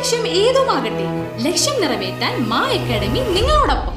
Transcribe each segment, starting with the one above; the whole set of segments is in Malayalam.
ലക്ഷ്യം ഏതുമാകട്ടെ ലക്ഷ്യം നിറവേറ്റാൻ മാ അക്കാഡമി നിങ്ങളോടൊപ്പം.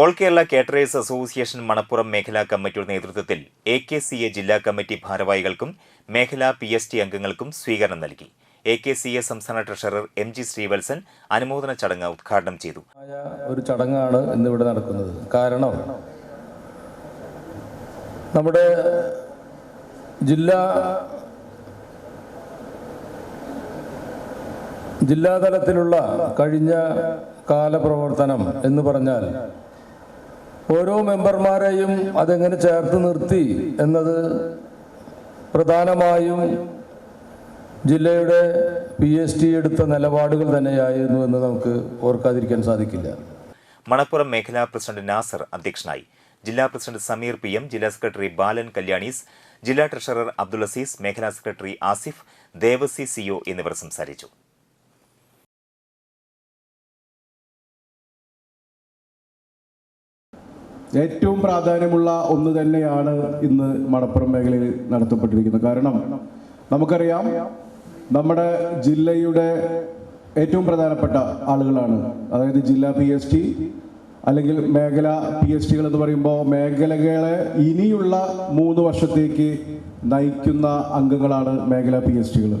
All Kerala caterers association Manappuram മേഖലാ കമ്മിറ്റിയുടെ നേതൃത്വത്തിൽ എ കെ സി എ ജില്ലാ കമ്മിറ്റി ഭാരവാഹികൾക്കും മേഖലാ പി എസ് ടി അംഗങ്ങൾക്കും സ്വീകരണം നൽകി. എ കെ സി എ സംസ്ഥാന ട്രഷറർ എം ജി ശ്രീവത്സൻ അനുമോദന ചടങ്ങ് ഉദ്ഘാടനം ചെയ്തു. ഒരു ചടങ്ങാണ് ഇന്നിവിടെ നടക്കുന്നത്. കാരണം നമ്മുടെ ജില്ലാ ജില്ലാതലത്തിലുള്ള കഴിഞ്ഞ കാലപ്രവർത്തനം എന്ന് പറഞ്ഞാൽ ഓരോ മെമ്പർമാരെയും അതെങ്ങനെ ചേർത്ത് നിർത്തി എന്നത് പ്രധാനമായും ജില്ലയുടെ പി എസ് ടി എടുത്ത നിലപാടുകൾ തന്നെയായിരുന്നു എന്ന് നമുക്ക് ഓർക്കാതിരിക്കാൻ സാധിക്കില്ല. മണപ്പുറം മേഖലാ പ്രസിഡന്റ് നാസർ അധ്യക്ഷനായി. ജില്ലാ പ്രസിഡന്റ് സമീർ പി എം ജില്ലാ സെക്രട്ടറി ബാലൻ കല്യാണീസ് ജില്ലാ ട്രഷറർ അബ്ദുൾ അസീസ് മേഖലാ സെക്രട്ടറി ആസിഫ് ദേവസി സിഒ എന്നിവർ സംസാരിച്ചു. ഏറ്റവും പ്രാധാന്യമുള്ള ഒന്ന് തന്നെയാണ് ഇന്ന് മണപ്പുറം മേഖലയിൽ നടത്തപ്പെട്ടിരിക്കുന്നത്. കാരണം നമുക്കറിയാം നമ്മുടെ ജില്ലയുടെ ഏറ്റവും പ്രധാനപ്പെട്ട ആളുകളാണ്. അതായത് ജില്ലാ പി എസ് ടി അല്ലെങ്കിൽ മേഖല പി എസ് ടികൾ എന്ന് പറയുമ്പോൾ മേഖലകളെ ഇനിയുള്ള മൂന്ന് വർഷത്തേക്ക് നയിക്കുന്ന അംഗങ്ങളാണ് മേഖല പി എസ് ടികൾ.